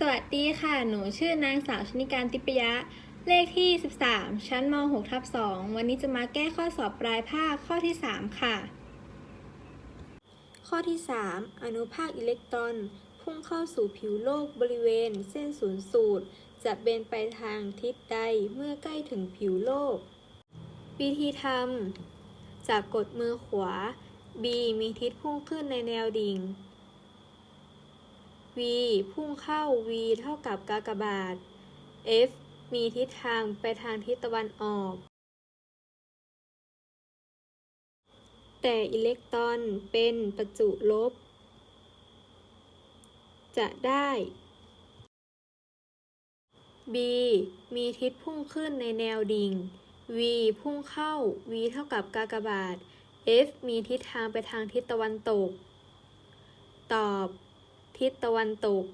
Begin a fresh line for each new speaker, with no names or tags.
สวัสดีค่ะ หนูชื่อนางสาวชนิการติปยะ เลขที่ 13 ชั้นม .6 ทับ2วันนี้จะมาแก้ข้อสอบปลายภาคข้อที่ 3 ค่ะ ข้อที่ 3 อนุภาคอิเล็กตรอน พุ่งเข้าสู่ผิวโลกบริเวณ เส้นศูนย์สูตร จะเบนไปทางทิศใดเมื่อใกล้ถึงผิวโลก วิธีทำจากกดมือขวา B มีทิศพุ่งขึ้นในแนวดิ่ง v พุ่งเข้า v เท่ากับกากบาท f มีทิศทางไปทางทิศตะวันออก แต่อิเล็กตรอนเป็นประจุลบ จะได้ b มีทิศพุ่งขึ้นในแนวดิ่ง v พุ่งเข้า v เท่ากับกากบาท f มีทิศทางไปทางทิศตะวันตก ตอบ ทิศตะวันตก